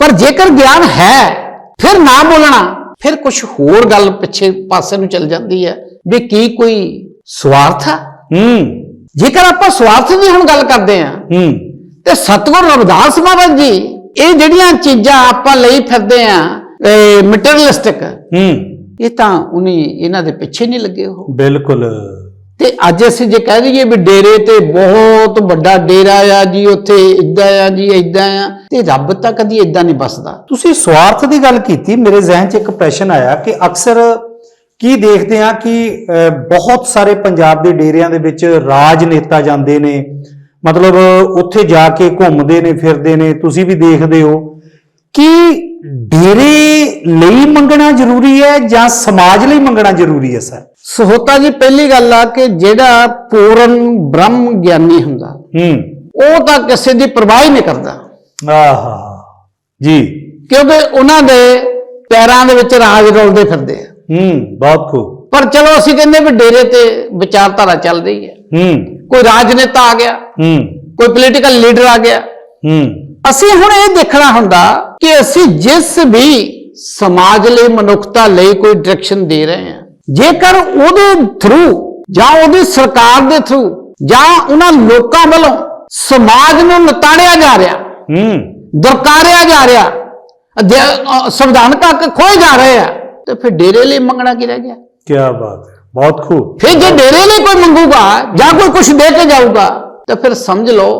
ਪਰ ਜੇਕਰ ਗਿਆਨ ਹੈ ਫਿਰ ਨਾ ਬੋਲਣਾ। ਫਿਰ ਕੁਝ ਹੋਰ ਗੱਲ ਪਿੱਛੇ ਪਾਸੇ ਨੂੰ ਚੱਲ ਜਾਂਦੀ ਹੈ ਵੀ ਕੀ ਕੋਈ ਸਵਾਰਥ ਆ? ਹੂੰ। ਜੇਕਰ ਆਪਾਂ ਸਵਾਰਥ ਦੀ ਹੁਣ ਗੱਲ ਕਰਦੇ ਆ ਹੂੰ। ਤੇ ਸਤਗੁਰ ਰਵਿਦਾਸ ਮਹਾਰਾਜ ਜੀ ਇਹ ਜਿਹੜੀਆਂ ਚੀਜ਼ਾਂ ਆਪਾਂ ਲਈ ਫਿਰਦੇ ਆ ਮਟੀਰੀਅਲਿਸਟਿਕ ਹੂੰ। ਇਹ ਤਾਂ ਉਨੀ ਇਹਨਾਂ ਦੇ ਪਿੱਛੇ ਨਹੀਂ ਲੱਗੇ ਉਹ। ਬਿਲਕੁਲ। ਤੇ ਅੱਜ ਅਸੀਂ ਜੇ ਕਹਿ ਦਈਏ ਵੀ ਡੇਰੇ ਤੇ ਬਹੁਤ ਵੱਡਾ ਡੇਰਾ ਆ ਜੀ, ਉੱਥੇ ਇਦਾਂ ਆ ਜੀ, ਇਦਾਂ ਆ, ਤੇ ਰੱਬ ਤਾਂ ਕਦੀ ਇਦਾਂ ਨਹੀਂ ਬਸਦਾ। ਤੁਸੀਂ ਸਵਾਰਥ ਦੀ ਗੱਲ ਕੀਤੀ, ਮੇਰੇ ਜ਼ਿਹਨ 'ਚ ਇੱਕ ਪ੍ਰਸ਼ਨ ਆਇਆ ਕਿ ਅਕਸਰ ਕੀ ਦੇਖਦੇ ਆ ਕਿ ਬਹੁਤ ਸਾਰੇ ਪੰਜਾਬ ਦੇ ਡੇਰਿਆਂ ਦੇ ਵਿੱਚ ਰਾਜਨੇਤਾ ਜਾਂਦੇ ਨੇ, ਮਤਲਬ ਉੱਥੇ ਜਾ ਕੇ ਘੁੰਮਦੇ ਨੇ, ਫਿਰਦੇ ਨੇ, ਤੁਸੀਂ ਵੀ ਦੇਖਦੇ ਹੋ। ਕਿ ਡੇਰੇ ਲਈ ਮੰਗਣਾ ਜ਼ਰੂਰੀ ਹੈ ਜਾਂ ਸਮਾਜ ਲਈ ਮੰਗਣਾ ਜ਼ਰੂਰੀ ਹੈ ਸਰ? ਸਹੋਤਾ ਜੀ ਪਹਿਲੀ ਗੱਲ ਆ ਕਿ ਜਿਹੜਾ ਪੂਰਨ ਬ੍ਰਹਮ ਗਿਆਨੀ ਹੁੰਦਾ ਹੂੰ। ਉਹ ਤਾਂ ਕਿਸੇ ਦੀ ਪਰਵਾਹ ਹੀ ਨਹੀਂ ਕਰਦਾ। ਆਹਾ। ਜੀ। ਕਿਉਂਕਿ ਉਹਨਾਂ ਦੇ ਪੈਰਾਂ ਦੇ ਵਿੱਚ ਰਾਜ ਰੋਲਦੇ ਫਿਰਦੇ ਆ। ਹੂੰ ਬਹੁਤ ਖੂਬ। ਪਰ ਚਲੋ ਅਸੀਂ ਕਹਿੰਦੇ ਵੀ ਡੇਰੇ ਤੇ ਵਿਚਾਰਧਾਰਾ ਚੱਲ ਰਹੀ ਹੈ। ਹੂੰ। ਕੋਈ ਰਾਜਨੇਤਾ ਆ ਗਿਆ। ਹੂੰ। ਕੋਈ ਪੋਲੀਟੀਕਲ ਲੀਡਰ ਆ ਗਿਆ। ਹੂੰ। ਅਸੀਂ ਹੁਣ ਇਹ ਦੇਖਣਾ ਹੁੰਦਾ ਕਿ ਅਸੀਂ ਜਿਸ ਵੀ ਸਮਾਜ ਲਈ ਮਨੁੱਖਤਾ ਲਈ ਕੋਈ ਡਾਇਰੈਕਸ਼ਨ ਦੇ ਰਹੇ ਹਾਂ। ਜੇਕਰ ਉਹਦੇ ਥਰੂ ਜਾਂ ਉਹਦੀ ਸਰਕਾਰ ਦੇ ਥਰੂ ਜਾਂ ਉਹਨਾਂ ਲੋਕਾਂ ਵੱਲੋਂ ਸਮਾਜ ਨੂੰ ਨਤਾੜਿਆ ਜਾ ਰਿਹਾ ਹੂੰ। ਦਰਕਾਰਿਆ ਜਾ ਰਿਹਾ ਸੰਵਿਧਾਨਕ ਹੱਕ ਖੋਏ ਜਾ ਰਹੇ ਆ ਤੇ ਫਿਰ ਡੇਰੇ ਲਈ ਮੰਗਣਾ ਕੀ ਰਹਿ ਗਿਆ? ਕੀ ਬਾਤ ਹੈ। ਬਹੁਤ ਖੂਬ। ਫਿਰ ਜੇ ਡੇਰੇ ਲਈ ਕੋਈ ਮੰਗੂਗਾ ਜਾਂ ਕੋਈ ਕੁਝ ਦੇ ਕੇ ਜਾਊਗਾ ਤਾਂ ਫਿਰ ਸਮਝ ਲਓ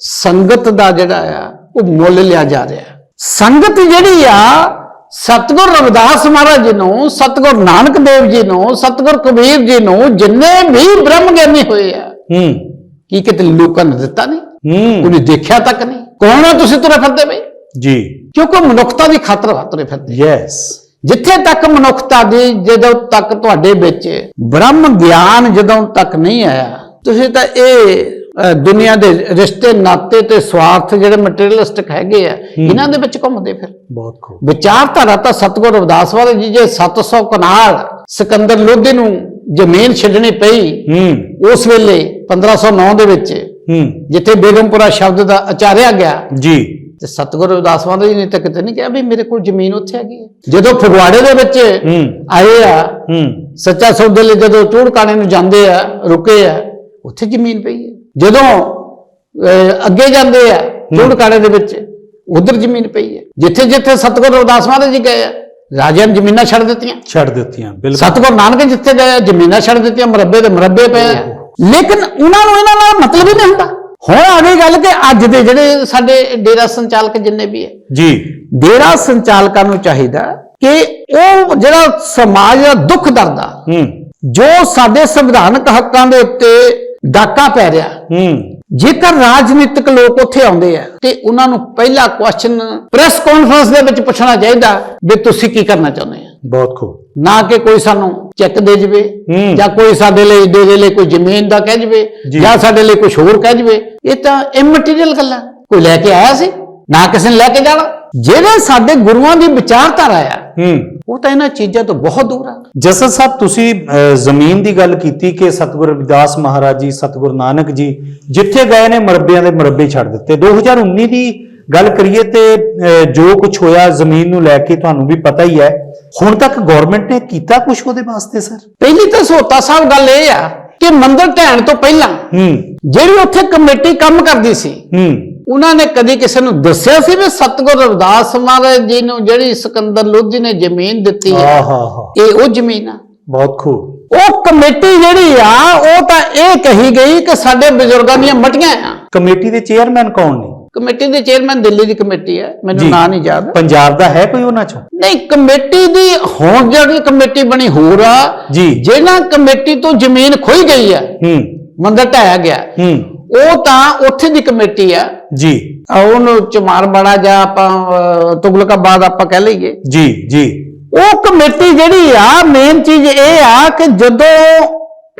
ਸੰਗਤ ਦਾ ਜਿਹੜਾ ਆ ਉਹ ਮੁੱਲ ਲਿਆ ਜਾ ਰਿਹਾ ਸੰਗਤ ਜਿਹੜੀ ਆ ਸਤਗੁਰ ਰਵਿਦਾਸ ਮਹਾਰਾਜ ਜੀ ਨੂੰ ਸਤਗੁਰ ਨਾਨਕ ਦੇਵ ਜੀ ਨੂੰ ਸਤਗੁਰ ਕਬੀਰ ਜੀ ਨੂੰ ਜਿੰਨੇ ਵੀ ਬ੍ਰਹਮ ਗਿਆਨੀ ਹੋਏ ਆ ਹੂੰ। ਕੀ ਕਿਤੇ ਲੋਕਾਂ ਨੇ ਦਿੱਤਾ ਨਹੀਂ? ਹੂੰ। ਉਹਨੇ ਦੇਖਿਆ ਤੱਕ ਨਹੀਂ? ਕੌਣ ਆ ਤੁਸੀਂ ਤੁਰੇ ਫਿਰਦੇ ਬਈ? ਜੀ। ਕਿਉਂਕਿ ਮਨੁੱਖਤਾ ਦੀ ਖਾਤਰ ਤੁਰੇ ਫਿਰਦੇ ਯੈਸ ਜਿੱਥੇ ਤੱਕ ਮਨੁੱਖਤਾ ਦੀ ਜਦੋਂ ਤੱਕ ਤੁਹਾਡੇ ਵਿੱਚ ਬ੍ਰਹਮ ਗਿਆਨ ਜਦੋਂ ਤੱਕ ਨਹੀਂ ਆਇਆ ਤੁਸੀਂ ਤਾਂ ਇਹ ਦੁਨੀਆ ਦੇ ਰਿਸ਼ਤੇ ਨਾਤੇ ਤੇ ਸਵਾਰਥ ਜਿਹੜੇ ਮਟੀਰੀਅਲਿਸਟਿਕ ਹੈਗੇ ਆ ਇਹਨਾਂ ਦੇ ਵਿੱਚ ਘੁੰਮਦੇ ਫਿਰ। ਬਹੁਤ ਖੂਬ ਵਿਚਾਰਧਾਰਾ ਤਾਂ ਸਤਗੁਰ ਰਵਿਦਾਸ ਵਾਲੇ ਜੀ ਜੇ 700 ਕਨਾਲ ਸਿਕੰਦਰ ਲੋਧੀ ਨੂੰ ਜ਼ਮੀਨ ਛੱਡਣੀ ਪਈ ਉਸ ਵੇਲੇ 1509 ਦੇ ਵਿੱਚ ਜਿੱਥੇ ਬੇਗਮਪੁਰਾ ਸ਼ਬਦ ਦਾ ਉਚਾਰਿਆ ਗਿਆ ਜੀ। ਤੇ ਸਤਗੁਰੂ ਰਵਿਦਾਸ ਮਹਾਰਾਜ ਜੀ ਨੇ ਤਾਂ ਕਿਤੇ ਨਹੀਂ ਕਿਹਾ ਵੀ ਮੇਰੇ ਕੋਲ ਜ਼ਮੀਨ ਉੱਥੇ ਹੈਗੀ ਹੈ। ਜਦੋਂ ਫਗਵਾੜੇ ਦੇ ਵਿੱਚ ਆਏ ਆ ਸੱਚਾ ਸੌਦੇ ਲਈ ਜਦੋਂ ਚੂੜਕਾਣੇ ਨੂੰ ਜਾਂਦੇ ਆ ਰੁਕੇ ਆ ਉੱਥੇ ਜ਼ਮੀਨ ਪਈ ਜਦੋਂ ਅੱਗੇ ਜਾਂਦੇ ਆ ਚੂੜਕਾਣੇ ਦੇ ਵਿੱਚ ਉਧਰ ਜ਼ਮੀਨ ਪਈ ਹੈ। ਜਿੱਥੇ ਜਿੱਥੇ ਸਤਗੁਰੂ ਰਵਿਦਾਸ ਮਹਾਰਾਜ ਜੀ ਗਏ ਆ ਰਾਜਿਆਂ ਨੇ ਜ਼ਮੀਨਾਂ ਛੱਡ ਦਿੱਤੀਆਂ। ਛੱਡ ਦਿੱਤੀਆਂ ਬਿਲਕੁਲ। ਸਤਗੁਰੂ ਨਾਨਕ ਜਿੱਥੇ ਗਏ ਜ਼ਮੀਨਾਂ ਛੱਡ ਦਿੱਤੀਆਂ ਮਰੱਬੇ ਦੇ ਮਰੱਬੇ ਪਏ ਲੇਕਿਨ ਉਹਨਾਂ ਨੂੰ ਇਹਨਾਂ ਨਾਲ ਮਤਲਬ ਹੀ ਨਹੀਂ ਹੁੰਦਾ। ਹੁਣ ਆ ਗਈ ਗੱਲ ਕਿ ਅੱਜ ਦੇ ਜਿਹੜੇ ਸਾਡੇ ਡੇਰਾ ਸੰਚਾਲਕ ਜਿੰਨੇ ਵੀ ਹੈ ਜੀ। ਡੇਰਾ ਸੰਚਾਲਕਾਂ ਨੂੰ ਚਾਹੀਦਾ ਕਿ ਉਹ ਜਿਹੜਾ ਸਮਾਜ ਦਾ ਦੁੱਖ ਦਰਦ ਆ ਹੂੰ। ਜੋ ਸਾਡੇ ਸੰਵਿਧਾਨਕ ਹੱਕਾਂ ਦੇ ਉੱਤੇ ਡਾਕਾ ਪੈ ਰਿਹਾ ਹੂੰ। ਜੇਕਰ ਰਾਜਨੀਤਿਕ ਲੋਕ ਉੱਥੇ ਆਉਂਦੇ ਆ ਤੇ ਉਹਨਾਂ ਨੂੰ ਪਹਿਲਾ ਕੁਐਸਚਨ ਪ੍ਰੈਸ ਕਾਨਫਰੰਸ ਦੇ ਵਿੱਚ ਪੁੱਛਣਾ ਚਾਹੀਦਾ ਵੀ ਤੁਸੀਂ ਕੀ ਕਰਨਾ ਚਾਹੁੰਦੇ ਆ। ਬਹੁਤ ਖੂਬ। ਨਾ ਕਿ ਕੋਈ ਸਾਨੂੰ ਚੈੱਕ ਦੇ ਜਵੇ। ਜਾਂ ਕੋਈ ਸਾਡੇ ਲਈ ਦੇ ਦੇ ਲਈ ਕੋਈ ਜ਼ਮੀਨ ਦਾ ਕਹਿ ਜਵੇ ਜੀ। ਜਾਂ ਸਾਡੇ ਲਈ ਕੁਝ ਹੋਰ ਕਹਿ ਜਵੇ ਇਹ ਤਾਂ ਇਮਟੀਰੀਅਲ ਗੱਲਾਂ। ਕੋਈ ਲੈ ਕੇ ਆਇਆ ਸੀ? ਨਾ ਕਿਸੇ ਨੇ ਲੈ ਕੇ ਜਾਣਾ? ਜਿਹੜੇ ਸਾਡੇ ਗੁਰੂਆਂ ਦੀ ਵਿਚਾਰਧਾਰਾ ਆ ਹੂੰ। ਉਹ ਤਾਂ ਇਹਨਾਂ ਚੀਜ਼ਾਂ ਤੋਂ ਬਹੁਤ ਦੂਰ ਆ। ਜਸਨ ਸਾਹਿਬ ਤੁਸੀਂ ਜ਼ਮੀਨ ਦੀ ਗੱਲ ਕੀਤੀ ਕਿ ਸਤਿਗੁਰ ਰਵਿਦਾਸ ਮਹਾਰਾਜ ਜੀ ਸਤਿਗੁਰ ਨਾਨਕ ਜੀ ਜਿੱਥੇ ਗਏ ਨੇ ਮਰਬਿਆਂ ਦੇ ਮਰਬੇ ਛੱਡ ਦਿੱਤੇ। 2019 ਦੀ ਗੱਲ ਕਰੀਏ ਤੇ ਜੋ ਕੁਝ ਹੋਇਆ ਜ਼ਮੀਨ ਨੂੰ ਲੈ ਕੇ ਤੁਹਾਨੂੰ ਵੀ ਪਤਾ ਹੀ ਹੈ। ਹੁਣ ਤੱਕ ਗਵਰਨਮੈਂਟ ਨੇ ਕੀਤਾ ਕੁਝ ਉਹਦੇ ਵਾਸਤੇ ਸਰ? ਪਹਿਲੀ ਤਾਂ ਸੋਤਾ ਸਾਹਿਬ ਗੱਲ ਇਹ ਆ ਕਿ ਮੰਦਰ ਢਹਿਣ ਤੋਂ ਪਹਿਲਾਂ ਹੂੰ। ਜਿਹੜੀ ਉੱਥੇ ਕਮੇਟੀ ਕੰਮ ਕਰਦੀ ਸੀ ਹੂੰ। ਉਹਨਾਂ ਨੇ ਕਦੀ ਕਿਸੇ ਨੂੰ ਦੱਸਿਆ ਸੀ ਵੀ ਸਤਗੁਰ ਰਵਿਦਾਸ ਮਹਾਰਾਜ ਜੀ ਨੂੰ ਜਿਹੜੀ ਸਿਕੰਦਰ ਲੋਧੀ ਨੇ ਜ਼ਮੀਨ ਦਿੱਤੀ ਹੈ? ਹਾ ਇਹ ਉਹ ਜ਼ਮੀਨ ਆ। ਬਹੁਤ ਖੂਬ। ਉਹ ਕਮੇਟੀ ਜਿਹੜੀ ਆ ਉਹ ਤਾਂ ਇਹ ਕਹੀ ਗਈ ਕਿ ਸਾਡੇ ਬਜ਼ੁਰਗਾਂ ਦੀਆਂ ਮਟੀਆਂ ਆ। ਕਮੇਟੀ ਦੇ ਚੇਅਰਮੈਨ ਕੌਣ ਨੇ? ਕਮੇਟੀ ਦੇ ਚੇਅਰਮੈਨ ਦਿੱਲੀ ਦੀ ਕਮੇਟੀ ਹੈ ਮੈਨੂੰ ਨਾਂ ਨਹੀਂ ਯਾਦ। ਪੰਜਾਬ ਦਾ ਹੈ ਕੋਈ ਉਹਨਾਂ ਚੋਂ? ਨਹੀਂ ਕਮੇਟੀ ਦੀ ਹੁਣ ਜਿਹੜੀ ਕਮੇਟੀ ਬਣੀ ਹੋਰ ਆ ਜੀ। ਜਿਹਨਾਂ ਕਮੇਟੀ ਤੋਂ ਜ਼ਮੀਨ ਖੋਈ ਗਈ ਆ ਹੂੰ। ਮੰਦਰ ਢਾਇਆ ਗਿਆ। ਹੂੰ। ਉਹ ਤਾਂ ਉੱਥੇ ਦੀ ਕਮੇਟੀ ਆ। ਜੀ। ਉਹਨੂੰ ਚਮਾਰ ਬੜਾ ਜਾਂ ਆਪਾਂ ਤੁਗਲਕਾਬਾਦ ਆਪਾਂ ਕਹਿ ਲਈਏ। ਜੀ ਜੀ। ਉਹ ਕਮੇਟੀ ਜਿਹੜੀ ਆ ਮੇਨ ਚੀਜ਼ ਇਹ ਆ ਕਿ ਜਦੋਂ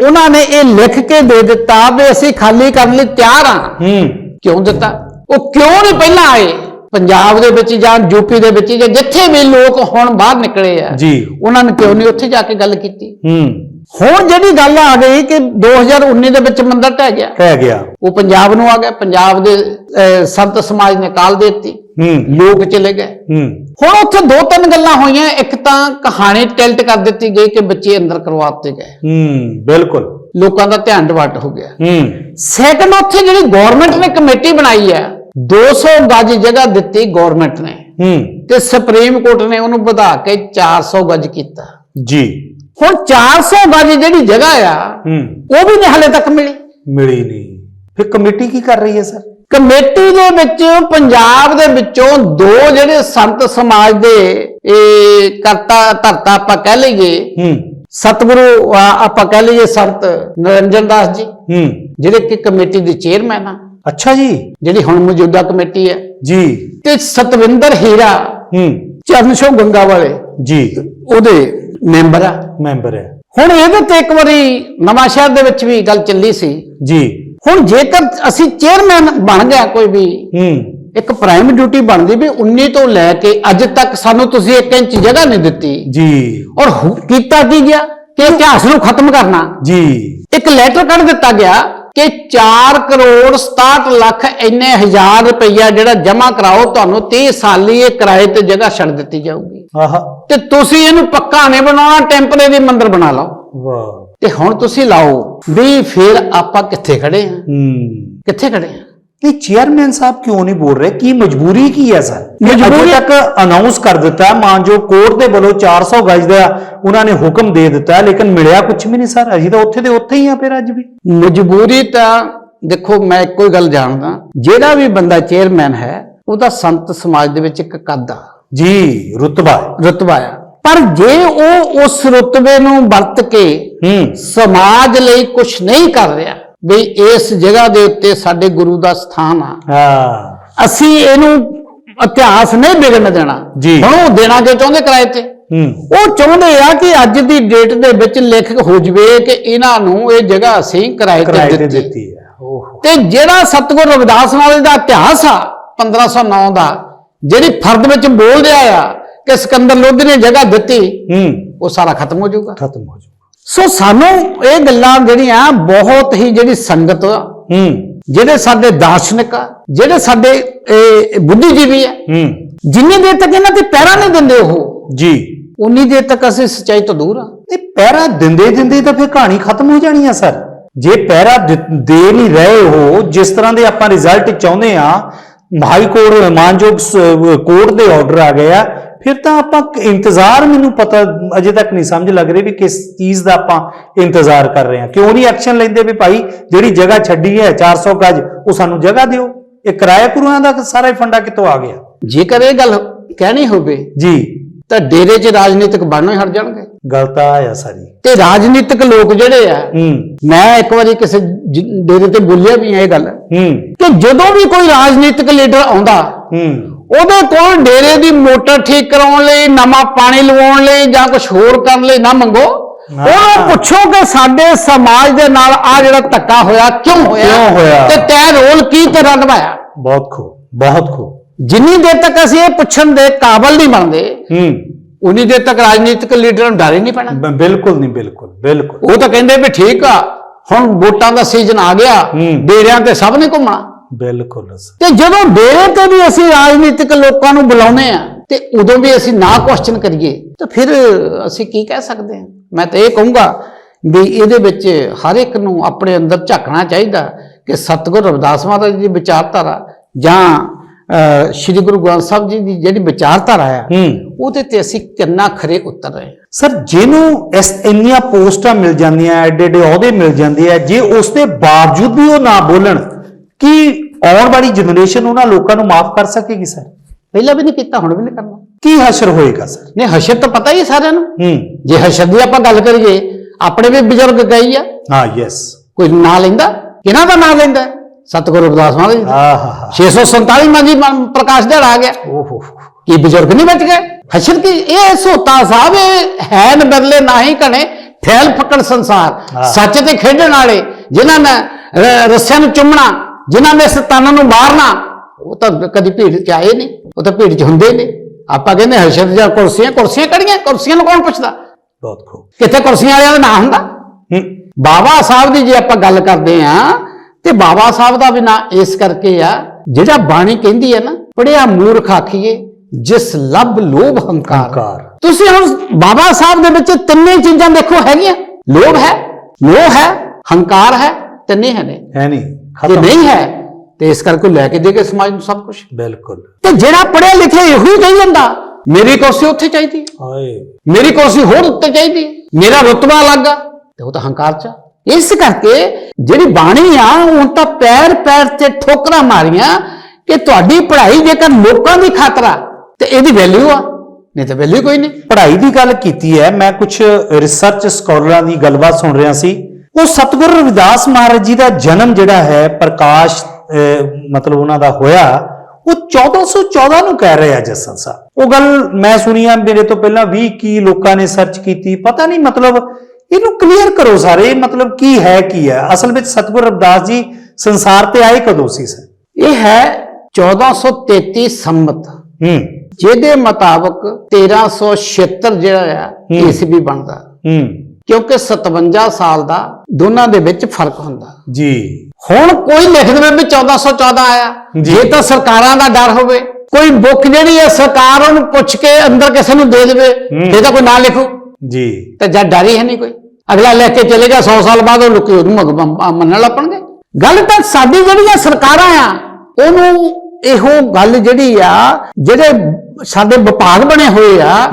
ਉਹਨਾਂ ਨੇ ਇਹ ਲਿਖ ਕੇ ਦੇ ਦਿੱਤਾ ਵੀ ਅਸੀਂ ਖਾਲੀ ਕਰਨ ਲਈ ਤਿਆਰ ਆ ਹੂੰ। ਕਿਉਂ ਦਿੱਤਾ? ਉਹ ਕਿਉਂ ਨਹੀਂ ਪਹਿਲਾਂ ਆਏ? ਪੰਜਾਬ ਦੇ ਵਿੱਚ ਜਾਂ ਯੂਪੀ ਦੇ ਵਿੱਚ ਜਾਂ ਜਿੱਥੇ ਵੀ ਲੋਕ ਹੁਣ ਬਾਹਰ ਨਿਕਲੇ ਆ ਜੀ। ਉਹਨਾਂ ਨੇ ਕਿਉਂ ਨਹੀਂ ਉੱਥੇ ਜਾ ਕੇ ਗੱਲ ਕੀਤੀ? ਹੂੰ। ਹੁਣ ਜਿਹੜੀ ਗੱਲ ਆ ਗਈ ਕਿ 2019 ਦੇ ਵਿੱਚ ਮੰਦਰ ਢਹਿ ਗਿਆ। ਕਹਿ ਗਿਆ। ਉਹ ਪੰਜਾਬ ਨੂੰ ਆ ਗਿਆ ਪੰਜਾਬ ਦੇ ਅਹ, ਸੰਤ ਸਮਾਜ ਨੇ ਕਾਲ ਦੇ ਦਿੱਤੀ। ਹੂੰ। ਲੋਕ ਚਲੇ ਗਏ। ਹੂੰ। ਹੁਣ ਉੱਥੇ ਦੋ ਤਿੰਨ ਗੱਲਾਂ ਹੋਈਆਂ। ਇੱਕ ਤਾਂ ਕਹਾਣੀ ਟਿਲਟ ਕਰ ਦਿੱਤੀ ਗਈ ਕਿ ਬੱਚੇ ਅੰਦਰ ਕਰਵਾ ਦਿੱਤੇ ਗਏ। ਹੂੰ ਬਿਲਕੁਲ। ਲੋਕਾਂ ਦਾ ਧਿਆਨ ਡਿਵਰਟ ਹੋ ਗਿਆ। ਹੂੰ। ਸੈਕੰਡ ਉੱਥੇ ਜਿਹੜੀ ਗਵਰਨਮੈਂਟ ਨੇ ਕਮੇਟੀ ਬਣਾਈ ਹੈ 200 ਗਜ ਜਗ੍ਹਾ ਦਿੱਤੀ ਗਵਰਨਮੈਂਟ ਨੇ। ਹੂੰ। ਤੇ ਸੁਪਰੀਮ ਕੋਰਟ ਨੇ ਉਹਨੂੰ ਵਧਾ ਕੇ 400 ਗਜ ਕੀਤਾ। ਜੀ। ਹੁਣ 400 ਗਜ ਜਿਹੜੀ ਜਗ੍ਹਾ ਆ ਹੂੰ। ਉਹ ਵੀ ਨਹੀਂ ਹਲੇ ਤੱਕ ਮਿਲੀ। ਮਿਲੀ ਨਹੀਂ ਫਿਰ ਕਮੇਟੀ ਕੀ ਕਰ ਰਹੀ ਹੈ ਸਰ? ਕਮੇਟੀ ਦੇ ਵਿੱਚ ਪੰਜਾਬ ਦੇ ਵਿੱਚੋਂ ਦੋ ਜਿਹੜੇ ਸੰਤ ਸਮਾਜ ਦੇ ਇਹ ਕਰਤਾ ਧਰਤਾ ਆਪਾਂ ਕਹਿ ਲਈਏ। ਹੂੰ। ਸਤਿਗੁਰੂ ਆ, ਆਪਾਂ ਕਹਿ ਲਈਏ ਸੰਤ ਨਰਿੰਦਰ ਦਾਸ ਜੀ। ਹੂੰ। ਜਿਹੜੇ ਕਿ ਕਮੇਟੀ ਦੇ ਚੇਅਰਮੈਨ ਆ। ਅੱਛਾ ਜੀ। ਜਿਹੜੀ ਹੁਣ ਮੌਜੂਦਾ ਕਮੇਟੀ ਹੈ ਜੀ। ਤੇ ਸਤਵਿੰਦਰ ਹੀਰਾ ਹੂੰ। ਚਰਨ ਸਿੰਘ ਗੰਗਾ ਵਾਲੇ ਜੀ। ਉਹਦੇ ਮੈਂਬਰ ਆ। ਮੈਂਬਰ ਹੈ। ਹੁਣ ਇਹਦੇ ਤੇ ਇੱਕ ਵਾਰੀ ਨਵਾਂ ਸ਼ਹਿਰ ਦੇ ਵਿੱਚ ਵੀ ਗੱਲ ਚੱਲੀ ਸੀ। ਜੀ। ਹੁਣ ਜੇਕਰ ਅਸੀਂ ਚੇਅਰਮੈਨ ਬਣ ਗਿਆ ਕੋਈ ਵੀ ਹੂੰ। ਇੱਕ ਪ੍ਰਾਈਮ ਡਿਊਟੀ ਬਣਦੀ ਵੀ 19 ਤੋਂ ਲੈ ਕੇ ਅੱਜ ਤੱਕ ਸਾਨੂੰ ਤੁਸੀਂ 1 ਇੰਚ ਜਗ੍ਹਾ ਨਹੀਂ ਦਿੱਤੀ। ਜੀ। ਔਰ ਹੁ- ਕੀਤਾ ਕੀ ਗਿਆ? ਕਿ ਇਤਿਹਾਸ ਨੂੰ ਖਤਮ ਕਰਨਾ। ਜੀ। ਇੱਕ ਲੈਟਰ ਕੱਢ ਦਿੱਤਾ ਗਿਆ ਕਿ 4 ਕਰੋੜ 67 ਲੱਖ ਇੰਨੇ ਹਜ਼ਾਰ ਰੁਪਈਆ ਜਿਹੜਾ ਜਮ੍ਹਾਂ ਕਰਾਓ ਤੁਹਾਨੂੰ 30 ਸਾਲੀ ਇਹ ਕਿਰਾਏ ਤੇ ਜਗ੍ਹਾ ਛੱਡ ਦਿੱਤੀ ਜਾਊਗੀ। ਆਹਾ। ਤੇ ਤੁਸੀਂ ਇਹਨੂੰ ਪੱਕਾ ਨਹੀਂ ਬਣਾਉਣਾ ਟੈਂਪਰੇਰੀ ਮੰਦਿਰ ਬਣਾ ਲਓ। ਵਾਹ। ਤੇ ਹੁਣ ਤੁਸੀਂ ਲਾਓ ਵੀ ਫਿਰ ਆਪਾਂ ਕਿੱਥੇ ਖੜੇ ਆ ਹੂੰ। ਕਿੱਥੇ ਖੜੇ ਆ ਇਹ ਚੇਅਰਮੈਨ ਸਾਹਿਬ ਕਿਉਂ ਨਹੀਂ ਬੋਲ ਰਹੇ ਕੀ ਮਜਬੂਰੀ ਕੀ ਹੈ ਸਰ ਮਜਬੂਰੀ- ਤੱਕ ਅਨਾਉਂਸ ਕਰ ਦਿੱਤਾ ਮਾਨਜੋ ਕੋਰਟ ਦੇ ਵੱਲੋਂ 400 ਗਜ ਦਾ ਉਹਨਾਂ ਨੇ ਹੁਕਮ ਦੇ ਦਿੱਤਾ ਲੇਕਿਨ ਮਿਲਿਆ ਕੁਝ ਵੀ ਨਹੀਂ ਸਰ ਅਸੀਂ ਤਾਂ ਉੱਥੇ ਦੇ ਉੱਥੇ ਹੀ ਆ ਫਿਰ ਅੱਜ ਵੀ ਮਜਬੂਰੀ ਤਾਂ ਦੇਖੋ ਮੈਂ ਇੱਕੋ ਹੀ ਗੱਲ ਜਾਣਦਾ ਜਿਹੜਾ ਵੀ ਬੰਦਾ ਚੇਅਰਮੈਨ ਹੈ ਉਹਦਾ ਸੰਤ ਸਮਾਜ ਦੇ ਵਿੱਚ ਇੱਕ ਕੱਦ ਆ ਜੀ ਰੁਤਬਾ। ਰੁਤਬਾ ਆ ਪਰ ਜੇ ਉਹ ਉਸ ਰੁਤਬੇ ਨੂੰ ਵਰਤ ਕੇ ਹੂੰ ਸਮਾਜ ਲਈ ਕੁਝ ਨਹੀਂ ਕਰ ਰਿਹਾ ਵੀ ਇਸ ਜਗ੍ਹਾ ਦੇ ਉੱਤੇ ਸਾਡੇ ਗੁਰੂ ਦਾ ਸਥਾਨ ਆ। ਹਾਂ। ਅਸੀਂ ਇਹਨੂੰ ਇਤਿਹਾਸ ਨਹੀਂ ਵਿਗੜਨ ਦੇਣਾ। ਹੁਣ ਉਹ ਦੇਣਾ ਕਿ ਚਾਹੁੰਦੇ ਕਿਰਾਏ ਤੇ? ਉਹ ਚਾਹੁੰਦੇ ਆ ਕਿ ਅੱਜ ਦੀ ਡੇਟ ਦੇ ਵਿੱਚ ਲੇਖਕ ਹੋ ਜਵੇ ਕਿ ਇਹਨਾਂ ਨੂੰ ਇਹ ਜਗ੍ਹਾ ਅਸੀਂ ਕਿਰਾਏ ਤੇ ਦਿੱਤੀ। ਹੈ ਤੇ ਜਿਹੜਾ ਸਤਗੁਰ ਰਵਿਦਾਸ ਵਾਲੇ ਦਾ ਇਤਿਹਾਸ ਆ 1509 ਦਾ ਜਿਹੜੀ ਫਰਦ ਵਿੱਚ ਬੋਲ ਰਿਹਾ ਆ ਕਿ ਸਿਕੰਦਰ ਲੋਧੀ ਨੇ ਜਗ੍ਹਾ ਦਿੱਤੀ ਹੂੰ। ਉਹ ਸਾਰਾ ਖਤਮ ਹੋ ਜਾਊਗਾ। ਖਤਮ ਹੋ ਜਾਊਗਾ। ਸੋ ਸਾਨੂੰ ਇਹ ਗੱਲਾਂ ਜਿਹੜੀਆਂ ਬਹੁਤ ਹੀ ਜਿਹੜੀ ਸੰਗਤ ਹੂੰ। ਜਿਹੜੇ ਸਾਡੇ ਦਾਰਸ਼ਨਿਕ ਆ ਜਿਹੜੇ ਸਾਡੇ ਇਹ, ਬੁੱਧੀਜੀਵੀ ਆ ਹੂੰ। ਜਿੰਨੀ ਦੇਰ ਤੱਕ ਇਹਨਾਂ ਤੇ ਪੈਰਾ ਨਹੀਂ ਦਿੰਦੇ ਉਹ ਜੀ। ਉਨੀ ਦੇਰ ਤੱਕ ਅਸੀਂ ਸੱਚਾਈ ਤੋਂ ਦੂਰ ਆ। ਇਹ ਪਹਿਰਾ ਦਿੰਦੇ ਦਿੰਦੇ ਤਾਂ ਫਿਰ ਕਹਾਣੀ ਖਤਮ ਹੋ ਜਾਣੀ ਆ ਸਰ। ਜੇ ਪਹਿਰਾ ਦਿ- ਨਹੀਂ ਰਹੇ ਹੋ ਜਿਸ ਤਰ੍ਹਾਂ ਦੇ ਆਪਾਂ ਰਿਜ਼ਲਟ ਚਾਹੁੰਦੇ ਆ ਹਾਈ ਕੋਰਟ ਮਾਨਯੋਗ ਕੋਰਟ ਦੇ ਆਰਡਰ ਆ ਗਏ ਆ ਫਿਰ ਤਾਂ ਆਪਾਂ ਇੰਤਜ਼ਾਰ ਮੈਨੂੰ ਪਤਾ ਅਜੇ ਤੱਕ ਨਹੀਂ ਸਮਝ ਲੱਗ ਰਹੀ ਵੀ ਕਿਸ ਚੀਜ਼ ਦਾ ਆਪਾਂ ਇੰਤਜ਼ਾਰ ਕਰ ਰਹੇ ਆ ਕਿਉਂ ਨਹੀਂ ਐਕਸ਼ਨ ਲੈਂਦੇ ਵੀ ਭਾਈ ਜਿਹੜੀ ਜਗ੍ਹਾ ਛੱਡੀ ਹੈ 400 ਗਜ ਉਹ ਸਾਨੂੰ ਜਗ੍ਹਾ ਦਿਓ। ਇਹ ਕਿਰਾਇਆ ਕੁਰਾਂ ਦਾ ਸਾਰਾ ਹੀ ਫੰਡਾ ਕਿੱਥੋਂ ਆ ਗਿਆ। ਜੇਕਰ ਇਹ ਗੱਲ ਕਹਿਣੀ ਹੋਵੇ ਜੀ। ਤਾਂ ਡੇਰੇ 'ਚ ਰਾਜਨੀਤਿਕ ਬਣਨੋਂ ਹੀ ਹਟ ਜਾਣਗੇ। ਗੱਲ ਤਾਂ ਆ ਸਾਰੀ। ਤੇ ਰਾਜਨੀਤਿਕ ਲੋਕ ਜਿਹੜੇ ਆ ਹੂੰ। ਮੈਂ ਇੱਕ ਵਾਰੀ ਕਿਸੇ ਡੇਰੇ ਤੇ ਬੋਲਿਆ ਵੀ ਇਹ ਗੱਲ। ਹੂੰ। ਕਿ ਜਦੋਂ ਵੀ ਕੋਈ ਰਾਜਨੀਤਿਕ ਲੀਡਰ ਆਉਂਦਾ ਹੂੰ। ਉਹਦੇ ਕੋਲ ਡੇਰੇ ਦੀ ਮੋਟਰ ਠੀਕ ਕਰਾਉਣ ਲਈ ਨਵਾਂ ਪਾਣੀ ਲਵਾਉਣ ਲਈ ਜਾਂ ਕੁਝ ਹੋਰ ਕਰਨ ਲਈ ਨਾ ਮੰਗੋ। ਉਹਨੂੰ ਪੁੱਛੋ ਕਿ ਸਾਡੇ ਸਮਾਜ ਦੇ ਨਾਲ ਆ ਜਿਹੜਾ ਧੱਕਾ ਹੋਇਆ ਕਿਉਂ ਹੋਇਆ? ਕਿਉਂ ਹੋਇਆ? ਤੇ ਤੈ ਰੋਲ ਕੀ ਤਰ੍ਹਾਂ ਨਿਭਾਇਆ ਬਹੁਤ ਖੂਬ ਬਹੁਤ ਖੂਬ ਜਿੰਨੀ ਦੇਰ ਤੱਕ ਅਸੀਂ ਇਹ ਪੁੱਛਣ ਦੇ ਕਾਬਲ ਨਹੀਂ ਬਣਦੇ ਹੂੰ। ਉਨੀ ਦੇਰ ਤੱਕ ਰਾਜਨੀਤਿਕ ਲੀਡਰ ਨੂੰ ਡਰ ਹੀ ਨਹੀਂ ਪੈਣਾ। ਬਿਲਕੁਲ ਨਹੀਂ ਬਿਲਕੁਲ ਬਿਲਕੁਲ। ਉਹ ਤਾਂ ਕਹਿੰਦੇ ਵੀ ਠੀਕ ਆ ਹੁਣ ਵੋਟਾਂ ਦਾ ਸੀਜ਼ਨ ਆ ਗਿਆ। ਡੇਰਿਆਂ ਤੇ ਸਭ ਨੇ ਘੁੰਮਣਾ। ਬਿਲਕੁਲ। ਤੇ ਜਦੋਂ ਡੇਰੇ ਤੇ ਵੀ ਅਸੀਂ ਰਾਜਨੀਤਿਕ ਲੋਕਾਂ ਨੂੰ ਬੁਲਾਉਨੇ ਆ ਤੇ ਉਦੋਂ ਵੀ ਅਸੀਂ ਨਾ ਕੁਐਸਚਨ ਕਰੀਏ ਤਾਂ ਫਿਰ ਅਸੀਂ ਕੀ ਕਹਿ ਸਕਦੇ ਹਾਂ? ਮੈਂ ਤਾਂ ਇਹ ਕਹੂੰਗਾ ਵੀ ਇਹਦੇ ਵਿੱਚ ਹਰ ਇੱਕ ਨੂੰ ਆਪਣੇ ਅੰਦਰ ਝਾਕਣਾ ਚਾਹੀਦਾ ਕਿ ਸਤਿਗੁਰ ਰਵਿਦਾਸ ਮਹਾਰਾਜ ਦੀ ਵਿਚਾਰਧਾਰਾ ਜਾਂ ਸ੍ਰੀ ਗੁਰੂ ਗ੍ਰੰਥ ਸਾਹਿਬ ਜੀ ਦੀ ਜਿਹੜੀ ਵਿਚਾਰਧਾਰਾ ਆ ਹੂੰ। ਉਹਦੇ ਤੇ ਅਸੀਂ ਕਿੰਨਾ ਖਰੇ ਉਤਰ ਰਹੇ ਹਾਂ? ਸਰ ਜਿਹਨੂੰ ਇਸ ਇੰਨੀਆਂ ਪੋਸਟਾਂ ਮਿਲ ਜਾਂਦੀਆਂ ਐਡੇ ਐਡੇ ਅਹੁਦੇ ਮਿਲ ਜਾਂਦੇ ਆ ਜੇ ਉਸ ਦੇ ਬਾਵਜੂਦ ਵੀ ਉਹ ਨਾ ਬੋਲਣ ਕੀ ਆਉਣ ਵਾਲੀ ਜਨਰੇਸ਼ਨ ਉਹਨਾਂ ਲੋਕਾਂ ਨੂੰ ਮਾਫ ਕਰ ਸਕੇਗੀ ਸਰ। ਪਹਿਲਾਂ ਵੀ ਨਹੀਂ ਕੀਤਾ ਹੁਣ ਵੀ ਨਹੀਂ ਕਰਨਾ। ਕੀ ਹਸ਼ਰ ਹੋਏਗਾ ਸਰ? ਨਹੀਂ ਹਸ਼ਰ ਤਾਂ ਪਤਾ ਹੀ ਹੈ ਸਾਰਿਆਂ ਨੂੰ। ਹੂੰ। ਜੇ ਹਸ਼ਰ ਦੀ ਆਪਾਂ ਗੱਲ ਕਰੀਏ ਆਪਣੇ ਵੀ ਬਜ਼ੁਰਗ ਗਏ ਆ। ਹਾਂ ਯੈਸ ਕੋਈ ਨਾਂ ਲੈਂਦਾ ਕਿਹਨਾਂ ਦਾ ਨਾਂ ਲੈਂਦਾ? ਸਤਿਗੁਰੂ ਰਵਿਦਾਸ ਮਹਾਰਾਜ ਜੀ। ਆਹ ਹਾ ਹਾ। 647 ਮਾਂ ਜੀ ਮ- ਪ੍ਰਕਾਸ਼ ਦਿਹਾੜਾ ਆ ਗਿਆ। ਓਹੋ। ਕੀ ਬਜ਼ੁਰਗ ਨਹੀਂ ਬਚ ਗਏ? ਹਸ਼ਰ ਕੀ? ਇਹ ਸੋਤਾ ਸਾਹਿਬ ਇਹ ਹੈ ਨ ਬਦਲੇ ਨਾਹੀ ਕਣੇ ਫੈਲ ਫਕੜ ਸੰਸਾਰ। ਹਾਂ। ਸੱਚ ਤੇ ਖੇਡਣ ਵਾਲੇ ਜਿਨ੍ਹਾਂ ਨੇ ਰੱਸਿਆਂ ਨੂੰ ਚੁੰਮਣਾ ਜਿਨ੍ਹਾਂ ਨੇ ਸਤਾਨਾਂ ਨੂੰ ਮਾਰਨਾ ਉਹ ਤਾਂ ਕਦੀ ਭੀੜ ਚ ਆਏ ਨਹੀਂ ਉਹ ਤਾਂ ਭੀੜ ਚ ਹੁੰਦੇ ਨੇ। ਆਪਾਂ ਕਹਿੰਦੇ ਹਸ਼ਰ ਜਾਂ ਕੁਰਸੀਆਂ ਕੁਰਸੀਆਂ ਕਿਹੜੀਆਂ? ਕੁਰਸੀਆਂ ਨੂੰ ਕੌਣ ਪੁੱਛਦਾ? ਬਹੁਤ ਖੂਬ। ਕਿੱਥੇ ਕੁਰਸੀਆਂ ਵਾਲਿਆਂ ਦਾ ਨਾਂ ਹੁੰਦਾ? ਬਾਬਾ ਸਾਹਿਬ ਦੀ ਜੇ ਆਪਾਂ ਗੱਲ ਕਰਦੇ ਆ ਤੇ ਬਾਬਾ ਸਾਹਿਬ ਦਾ ਵੀ ਨਾਂ ਇਸ ਕਰਕੇ ਆ ਜਿਹੜਾ ਬਾਣੀ ਕਹਿੰਦੀ ਹੈ ਨਾ ਪੜਿਆ ਮੂਰਖ ਆਖੀਏ ਜਿਸ ਲੱਭ ਲੋਭ ਹੰਕਾਰ। ਹੰਕਾਰ। ਤੁਸੀਂ ਹੁਣ ਬਾਬਾ ਸਾਹਿਬ ਦੇ ਵਿੱਚ ਤਿੰਨੇ ਚੀਜ਼ਾਂ ਦੇਖੋ ਹੈਗੀਆਂ। ਲੋਭ ਹੈ ਮੋਹ ਹੈ ਹੰਕਾਰ ਹੈ ਤਿੰਨੇ ਹੈ ਨੇ। ਹੈ ਨਹੀਂ। ਜੇ ਨਹੀਂ ਹੈ ਤੇ ਇਸ ਕਰਕੇ ਲੈ ਕੇ ਦੇਗੇ ਸਮਾਜ ਨੂੰ ਸਭ ਕੁਝ ਬਿਲਕੁਲ। ਤੇ ਜਿਹੜਾ ਪੜਿਆ ਲਿਖਿਆ ਇਹੋ ਹੀ ਕਹੀ ਜਾਂਦਾ ਮੇਰੀ ਕੁਰਸੀ ਉੱਥੇ ਚਾਹੀਦੀ। ਹਾਏ। ਮੇਰੀ ਕੁਰਸੀ ਹੋਰ ਉੱਤੇ ਚਾਹੀਦੀ। ਮੇਰਾ ਰੁਤਬਾ ਅਲੱਗ ਆ। ਤੇ ਉਹ ਤਾਂ ਹੰਕਾਰ ਚ। ਇਸ ਕਰਕੇ ਜਿਹੜੀ ਬਾਣੀ ਆ ਉਹ ਤਾਂ ਪੈਰ ਪੈਰ ਤੇ ਠੋਕਰਾਂ ਮਾਰੀਆਂ ਕਿ ਤੁਹਾਡੀ ਪੜ੍ਹਾਈ ਜੇਕਰ ਲੋਕਾਂ ਦੀ ਖਾਤਰ ਤੇ ਇਹਦੀ ਵੈਲਿਊ ਆ। ਨਹੀਂ ਤਾਂ ਵੈਲਿਊ ਕੋਈ ਨਹੀਂ। ਪੜ੍ਹਾਈ ਦੀ ਗੱਲ ਕੀਤੀ ਹੈ। ਮੈਂ ਕੁਝ ਰਿਸਰਚ ਸਕਾਲਰਾਂ ਦੀ ਗੱਲਬਾਤ ਸੁਣ ਰਿਹਾ ਸੀ। ਉਹ ਸਤਿਗੁਰੂ ਰਵਿਦਾਸ ਮਹਾਰਾਜ ਜੀ ਦਾ ਜਨਮ ਜਿਹੜਾ ਹੈ ਪ੍ਰਕਾਸ਼ ਮਤਲਬ ਉਹਨਾਂ ਦਾ ਹੋਇਆ ਉਹ 1414 ਨੂੰ ਕਹਿ ਰਹੇ ਜਸਨ ਸਾਹਿਬ। ਉਹ ਗੱਲ ਮੈਂ ਸੁਣੀ ਆ ਮੇਰੇ ਤੋਂ ਪਹਿਲਾਂ 20 ਕੀ ਲੋਕਾਂ ਨੇ ਸਰਚ ਕੀਤੀ ਪਤਾ ਨਹੀਂ ਮਤਲਬ ਇਹਨੂੰ ਕਲੀਅਰ ਕਰੋ ਸਾਰੇ ਮਤਲਬ ਕੀ ਹੈ ਕੀ ਹੈ। ਅਸਲ ਵਿੱਚ ਸਤਿਗੁਰੂ ਰਵਿਦਾਸ ਜੀ ਸੰਸਾਰ ਤੇ ਆਏ ਕਦੋਂ ਸੀ ਸਰ? ਇਹ ਹੈ 1433 ਸੰਮਤ। ਹੂੰ। ਜਿਹਦੇ ਮੁਤਾਬਕ 1376 ਜਿਹੜਾ ਆ। ਈਸਵੀ ਬਣਦਾ। ਹੂੰ। ਕਿਉਂਕਿ 57 ਸਾਲ ਦਾ ਦੋਨਾਂ ਦੇ ਵਿੱਚ ਫ਼ਰਕ ਹੁੰਦਾ। ਜੀ। ਹੁਣ ਕੋਈ ਲਿਖ ਦੇਵੇ ਵੀ 1414 ਆਇਆ ਜੀ। ਜੇ ਤਾਂ ਸਰਕਾਰਾਂ ਦਾ ਡਰ ਹੋਵੇ ਕੋਈ ਬੁੱਕ ਜਿਹੜੀ ਹੈ ਸਰਕਾਰ ਉਹਨੂੰ ਪੁੱਛ ਕੇ ਅੰਦਰ ਕਿਸੇ ਨੂੰ ਦੇ ਦੇਵੇ। ਇਹ ਤਾਂ ਕੋਈ ਨਾ ਲਿਖੋ। ਜੀ। ਤੇ ਜਦ ਡਰ ਹੀ ਹੈ ਨਹੀਂ ਕੋਈ। ਅਗਲਾ ਲੈ ਕੇ ਚਲੇਗਾ 100 ਸਾਲ ਬਾਅਦ ਉਹ ਲੋਕੀ ਉਹਨੂੰ ਮੰਨਣ ਲੱਪਣਗੇ। ਗੱਲ ਤਾਂ ਸਾਡੀ ਜਿਹੜੀਆਂ ਸਰਕਾਰਾਂ ਆ ਉਹਨੂੰ ਇਹੋ ਗੱਲ ਜਿਹੜੀ ਆ ਜਿਹੜੇ ਸਾਡੇ ਵਿਭਾਗ ਬਣੇ ਹੋਏ ਆ।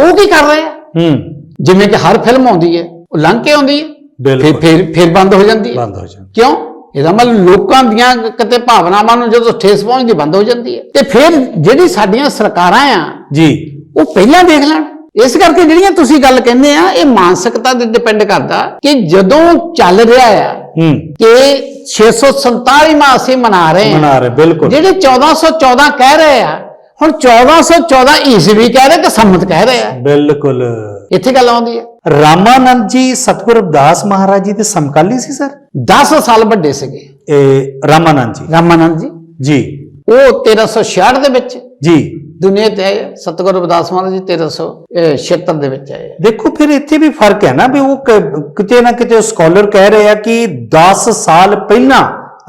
ਉਹ ਕੀ ਕਰ ਰਹੇ ਆ? ਹੂੰ। ਜਿਵੇਂ ਕਿ ਹਰ ਫਿਲਮ ਆਉਂਦੀ ਹੈ ਉਹ ਲੰਘ ਕੇ ਆਉਂਦੀ ਹੈ। ਫਿਰ ਫਿਰ ਫਿਰ ਬੰਦ ਹੋ ਜਾਂਦੀ ਹੈ। ਬੰਦ ਹੋ ਜਾਂਦਾ। ਕਿਉਂ? ਇਹਦਾ ਮਤਲਬ ਲੋਕਾਂ ਦੀਆਂ ਕਿਤੇ ਭਾਵਨਾਵਾਂ ਨੂੰ ਜਦੋਂ ਠੇਸ ਪਹੁੰਚਦੀ ਬੰਦ ਹੋ ਜਾਂਦੀ ਹੈ। ਤੇ ਫਿਰ ਜਿਹੜੀ ਸਾਡੀਆਂ ਸਰਕਾਰਾਂ ਆ ਜੀ। ਉਹ ਪਹਿਲਾਂ ਦੇਖ ਲੈਣ। ਇਸ ਕਰਕੇ ਜਿਹੜੀਆਂ ਤੁਸੀਂ ਗੱਲ ਕਹਿੰਦੇ ਆ ਇਹ ਮਾਨਸਿਕਤਾ ਤੇ ਡਿਪੈਂਡ ਕਰਦਾ ਕਿ ਜਦੋਂ ਚੱਲ ਰਿਹਾ ਆ ਕਿ 647ਵਾਂ ਅਸੀਂ ਮਨਾ ਰਹੇ ਹਾਂ ਮਨਾ ਰਹੇ ਬਿਲਕੁਲ। ਜਿਹੜੇ 1414 ਕਹਿ ਰਹੇ ਆ ਹੁਣ 1414 ਈਸਵੀ ਕਹਿ ਰਹੇ ਕਿ ਸੰਮਤ ਕਹਿ ਰਹੇ ਆ। ਬਿਲਕੁਲ। ਇੱਥੇ ਗੱਲ ਆਉਂਦੀ ਹੈ ਰਾਮਾਨੰਦ ਜੀ ਸਤਿਗੁਰੂ ਰਵਿਦਾਸ ਮਹਾਰਾਜ ਜੀ ਦੇ ਸਮਕਾਲੀ ਸੀ ਸਰ? 10 ਸਾਲ ਵੱਡੇ ਸੀਗੇ। ਇਹ ਰਾਮਾਨੰਦ ਜੀ। ਰਾਮਾਨੰਦ ਜੀ? ਜੀ। ਉਹ 1366 ਦੇ ਵਿੱਚ ਜੀ। ਦੁਨੀਆ ਤੇ ਆਏ ਸਤਿਗੁਰੂ ਰਵਿਦਾਸ ਮਹਾਰਾਜ ਜੀ 1376 ਦੇ ਵਿੱਚ ਆਏ ਦੇਖੋ ਫਿਰ ਇੱਥੇ ਵੀ ਫ਼ਰਕ ਹੈ ਨਾ ਵੀ ਉਹ ਕਿਤੇ ਨਾ ਕਿਤੇ ਸਕਾਲਰ ਕਹਿ ਰਹੇ ਆ ਕਿ 10 ਸਾਲ ਪਹਿਲਾਂ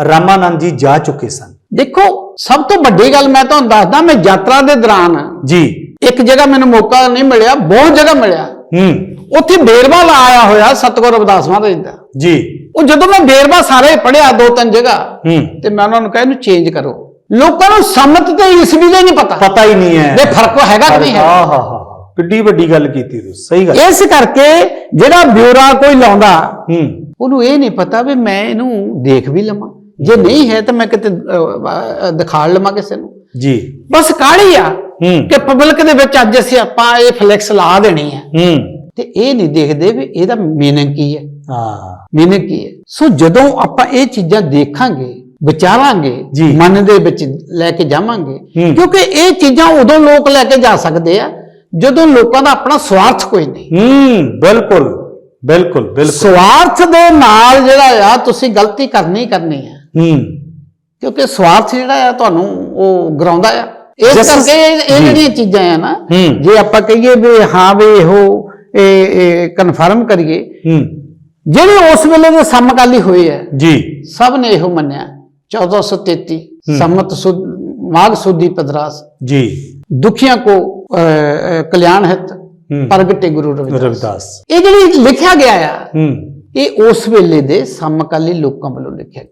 ਰਾਮਾਨੰਦ ਜੀ ਜਾ ਚੁੱਕੇ ਸਨ। ਦੇਖੋ ਸਭ ਤੋਂ ਵੱਡੀ ਗੱਲ ਮੈਂ ਤੁਹਾਨੂੰ ਦੱਸਦਾ ਮੈਂ ਯਾਤਰਾ ਦੇ ਦੌਰਾਨ ਜੀ। ਇੱਕ ਜਗ੍ਹਾ ਮੈਨੂੰ ਮੌਕਾ ਨਹੀਂ ਮਿਲਿਆ ਬਹੁਤ ਜਗ੍ਹਾ ਮਿਲਿਆ। ਹੂੰ। ਉੱਥੇ ਬੇਰਵਾ ਲਾ ਆਇਆ ਹੋਇਆ ਸਤਿਗੁਰੂ ਮਹਾਰਾਜ ਦਾ। ਜੀ। ਉਹ ਜਦੋਂ ਮੈਂ ਬੇਰਵਾ ਸਾਰੇ ਪੜਿਆ ਦੋ ਤਿੰਨ ਜਗ੍ਹਾ ਹੂੰ। ਤੇ ਮੈਂ ਉਹਨਾਂ ਨੂੰ ਕਿਹਾ ਇਹਨੂੰ ਚੇਂਜ ਕਰੋ। ਲੋਕਾਂ ਨੂੰ ਸੰਮਤ ਤੇ ਈਸਵੀ ਦਾ ਨਹੀਂ ਪਤਾ। ਪਤਾ ਹੀ ਨਹੀਂ ਹੈ। ਇਹ ਫ਼ਰਕ ਹੈਗਾ ਕਿ ਨਹੀਂ ਹਾਂ ਹੈ ਹਾਂ ਹਾਂ ਕਿੱਡੀ ਵੱਡੀ ਗੱਲ ਕੀਤੀ ਤੁਸੀਂ ਸਹੀ ਗੱਲ। ਇਸ ਕਰਕੇ ਜਿਹੜਾ ਬਿਊਰਾ ਕੋਈ ਲਾਉਂਦਾ ਹੂੰ। ਉਹਨੂੰ ਇਹ ਨਹੀਂ ਪਤਾ ਵੀ ਮੈਂ ਇਹਨੂੰ ਦੇਖ ਵੀ ਲਵਾਂ। ਜੇ ਨਹੀਂ ਹੈ ਤਾਂ ਮੈਂ ਕਿਤੇ ਅਹ, ਅਹ, ਦਿਖਾ ਲਵਾਂ ਕਿਸੇ ਨੂੰ। ਜੀ। ਬਸ ਕਾਹਲੀ ਆ ਕਿ ਪਬਲਿਕ ਦੇ ਵਿੱਚ ਅੱਜ ਅਸੀਂ ਆਪਾਂ ਇਹ ਫਲੈਕਸ ਲਾ ਦੇਣੀ ਹੈ। ਹੂੰ। ਤੇ ਇਹ ਨਹੀਂ ਦੇਖਦੇ ਵੀ ਇਹਦਾ ਮੀਨਿੰਗ ਕੀ ਹੈ। ਹਾਂ। ਮੀਨਿੰਗ ਕੀ ਹੈ। ਸੋ ਜਦੋਂ ਆਪਾਂ ਇਹ ਚੀਜ਼ਾਂ ਦੇਖਾਂਗੇ ਵਿਚਾਰਾਂਗੇ। ਮਨ ਦੇ ਵਿੱਚ ਲੈ ਕੇ ਜਾਵਾਂਗੇ। ਕਿਉਂਕਿ ਇਹ ਚੀਜ਼ਾਂ ਉਦੋਂ ਲੋਕ ਲੈ ਕੇ ਜਾ ਸਕਦੇ ਆ ਜਦੋਂ ਲੋਕਾਂ ਦਾ ਆਪਣਾ ਸਵਾਰਥ ਕੋਈ ਨਹੀਂ। ਹੂੰ ਬਿਲਕੁਲ ਬਿਲਕੁਲ ਬਿਲਕੁਲ। ਸਵਾਰਥ ਦੇ ਨਾਲ ਜਿਹੜਾ ਆ ਤੁਸੀਂ ਗਲਤੀ ਕਰਨੀ ਕਰਨੀ ਹੈ ਹੂੰ। ਕਿਉਂਕਿ ਸਵਾਰਥ ਜਿਹੜਾ ਆ ਤੁਹਾਨੂੰ ਉਹ ਗਰਾਉਂਦਾ ਆ। ਇਸ ਕਰਕੇ ਇਹ। ਜਿਹੜੀਆਂ ਚੀਜ਼ਾਂ ਆ ਨਾ। ਜੇ ਆਪਾਂ ਕਹੀਏ ਵੀ ਹਾਂ ਵੀ ਇਹੋ ਇਹ ਕਨਫਰਮ ਕਰੀਏ ਜਿਹੜੇ ਉਸ ਵੇਲੇ ਦੇ ਸਮਕਾਲੀ ਹੋਏ ਆ ਜੀ। ਸਭ ਨੇ ਇਹੋ ਮੰਨਿਆ। 1433 ਸੰਮਤ ਸੁਦ ਮਾਘ ਸੁਦੀ ਪਦਰਾਸ। ਜੀ। ਦੁਖੀਆਂ ਕੋ ਕਲਿਆਣ ਹਿਤ। ਪ੍ਰਗਟੇ ਗੁਰੂ ਰਵਿਦਾਸ। ਇਹ ਜਿਹੜੀ ਲਿਖਿਆ ਗਿਆ ਆ ਇਹ ਉਸ ਵੇਲੇ ਦੇ ਸਮਕਾਲੀ ਲੋਕਾਂ ਵੱਲੋਂ ਲਿਖਿਆ